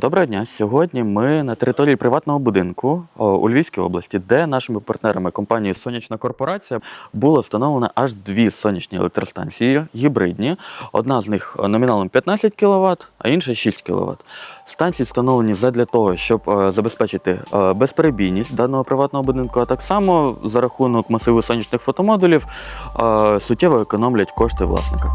Доброго дня. Сьогодні ми на території приватного будинку у Львівській області, де нашими партнерами компанією Сонячна корпорація було встановлено аж дві сонячні електростанції гібридні. Одна з них номіналом 15 кВт, а інша 6 кВт. Станції встановлені задля того, щоб е, забезпечити е, безперебійність даного приватного будинку, а так само за рахунок масиву сонячних фотомодулів е, суттєво економлять кошти власника.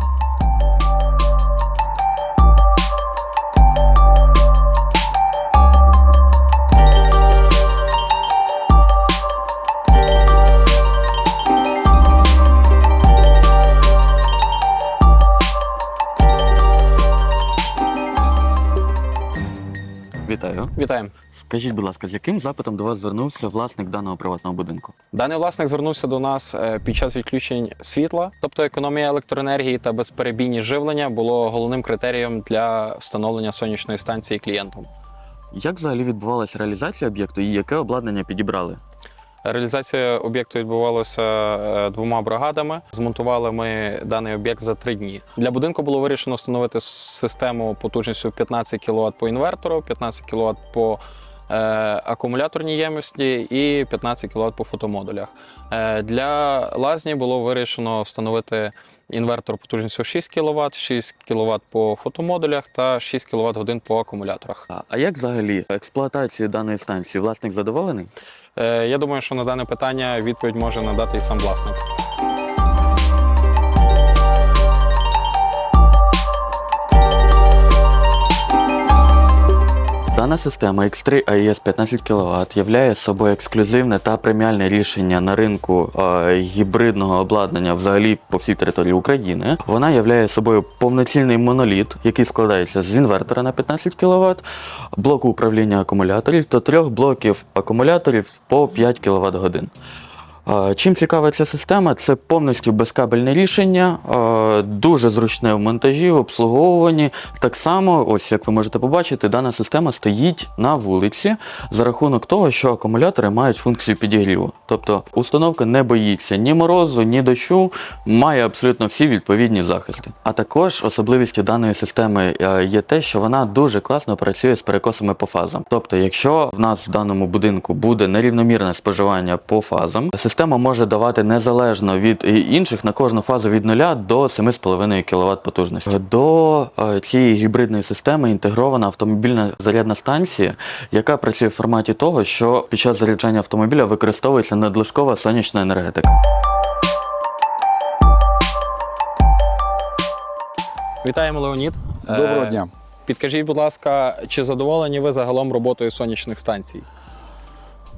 Вітаю. Вітаємо. Скажіть, будь ласка, з яким запитом до вас звернувся власник даного приватного будинку? Даний власник звернувся до нас е, під час відключень світла, тобто економія електроенергії та безперебійні живлення було головним критерієм для встановлення сонячної станції клієнтом. Як взагалі відбувалася реалізація об'єкту і яке обладнання підібрали? Реалізація об'єкту відбувалася е, двома бригадами. Змонтували ми даний об'єкт за три дні. Для будинку було вирішено встановити систему потужністю 15 кВт по інвертору, 15 кВт по е, акумуляторній ємності і 15 кВт по фотомодулях. Е, для лазні було вирішено встановити інвертор потужністю 6 кВт, 6 кВт по фотомодулях та 6 кВт годин по акумуляторах. А, а як взагалі експлуатацію даної станції власник задоволений? Е, я думаю, що на дане питання відповідь може надати і сам власник. Дана система X3 AES 15 кВт являє собою ексклюзивне та преміальне рішення на ринку е, гібридного обладнання взагалі по всій території України. Вона являє собою повноцінний моноліт, який складається з інвертора на 15 кВт, блоку управління акумуляторів та трьох блоків акумуляторів по 5 кВт годин. Е, Чим цікава ця система? Це повністю безкабельне рішення, е, дуже зручне в монтажі, в обслуговуванні. Так само, ось як ви можете побачити, дана система стоїть на вулиці за рахунок того, що акумулятори мають функцію підігріву. Тобто установка не боїться ні морозу, ні дощу, має абсолютно всі відповідні захисти. А також особливістю даної системи е, є те, що вона дуже класно працює з перекосами по фазам. Тобто, якщо в нас в даному будинку буде нерівномірне споживання по фазам, система може давати незалежно від е, інших на кожну фазу від 0 до 7,5 кВт потужності. До е, цієї гібридної системи інтегрована автомобільна зарядна станція, яка працює в форматі того, що під час заряджання автомобіля використовується надлишкова сонячна енергетика. Вітаємо, Леонід. Доброго Е, дня. Підкажіть, будь ласка, чи задоволені ви загалом роботою сонячних станцій?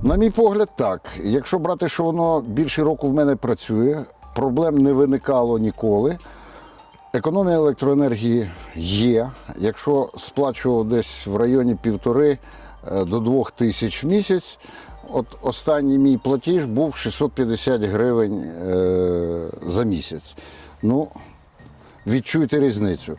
На мій погляд, так. Якщо брати, що воно більше року в мене працює, проблем не виникало ніколи. Економія електроенергії є. Якщо сплачував десь в районі півтори е, до двох тисяч в місяць, от останній мій платіж був 650 гривень е, за місяць. Ну, відчуйте різницю.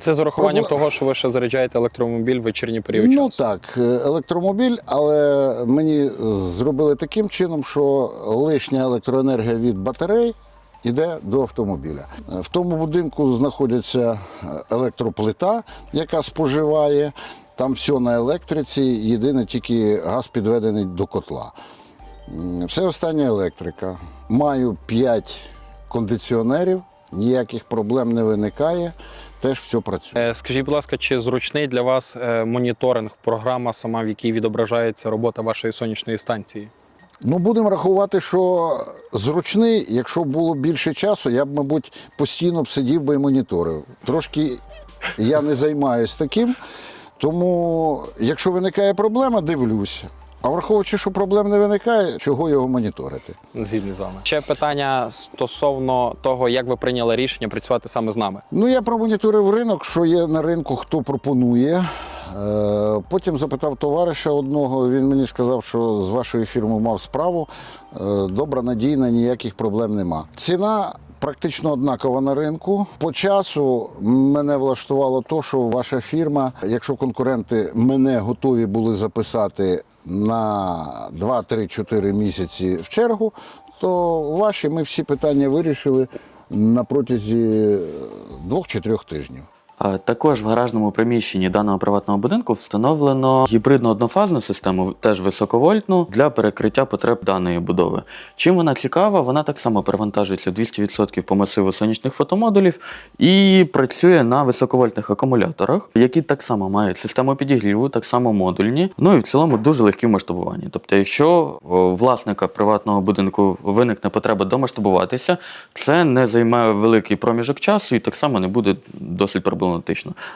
Це з урахуванням Проблем- того, що ви ще заряджаєте електромобіль в вечірній період Ну часу. так, е, електромобіль, але мені зробили таким чином, що лишня електроенергія від батарей йде до автомобіля. В тому будинку знаходиться е, електроплита, яка споживає. Там все на електриці, єдине тільки газ підведений до котла. Все остання електрика. Маю 5 кондиціонерів, ніяких проблем не виникає, теж все працює. Е, Скажіть, будь ласка, чи зручний для вас е, моніторинг, програма сама, в якій відображається робота вашої сонячної станції? Ну, будемо рахувати, що зручний, якщо було більше часу, я б, мабуть, постійно б сидів би і моніторив. Трошки я не займаюся таким, тому якщо виникає проблема, дивлюсь. А враховуючи, що проблем не виникає, чого його моніторити? Згідний з вами. Ще питання стосовно того, як ви прийняли рішення працювати саме з нами. Ну, я промоніторив ринок, що є на ринку, хто пропонує. Е, Потім запитав товариша одного, він мені сказав, що з вашою фірмою мав справу. Е, Добра, надійна, ніяких проблем нема. Ціна практично однакова на ринку. По часу мене влаштувало то, що ваша фірма, якщо конкуренти мене готові були записати на 2-3-4 місяці в чергу, то ваші ми всі питання вирішили на протязі двох чи трьох тижнів. Також в гаражному приміщенні даного приватного будинку встановлено гібридну однофазну систему, теж високовольтну, для перекриття потреб даної будови. Чим вона цікава? Вона так само перевантажується 200% по масиву сонячних фотомодулів і працює на високовольтних акумуляторах, які так само мають систему підігріву, так само модульні. Ну і в цілому дуже легкі в масштабуванні. Тобто, якщо власника приватного будинку виникне потреба домасштабуватися, це не займає великий проміжок часу і так само не буде досить проблематично.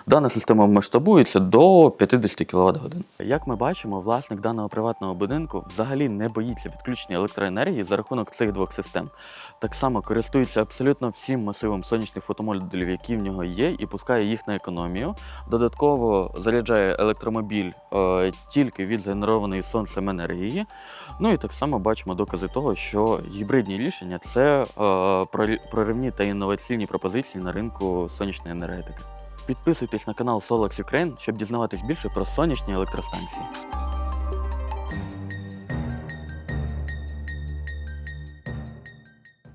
Дана система масштабується до 50 кВт годин. Як ми бачимо, власник даного приватного будинку взагалі не боїться відключення електроенергії за рахунок цих двох систем. Так само користується абсолютно всім масивом сонячних фотомодулів, які в нього є, і пускає їх на економію. Додатково заряджає електромобіль е, тільки від згенерованої сонцем енергії. Ну і так само бачимо докази того, що гібридні рішення це е, проривні та інноваційні пропозиції на ринку сонячної енергетики. Підписуйтесь на канал Solax Ukraine, щоб дізнаватись більше про сонячні електростанції.